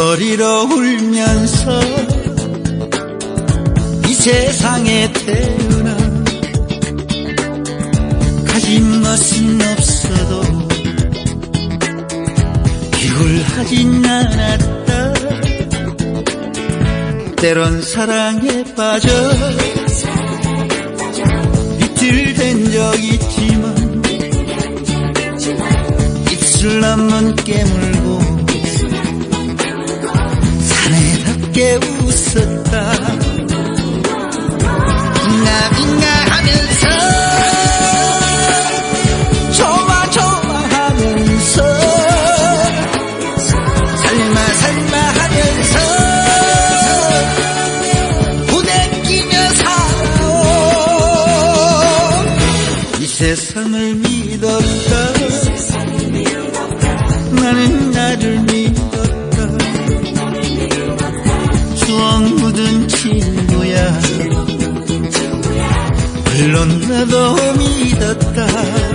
소리로 울면서 이 세상에 태어나 가진 것은 없어도 비굴하진 않았다. 때론 사랑에 빠져 이틀 된 적 있지만 입술 한번 깨물고 함께 웃었다. 나빙나 하면서 좋아 좋아 하면서 살마 살마 하면서 부대끼며 살아온 이 세상을 믿었다. 물론 나도 믿었다.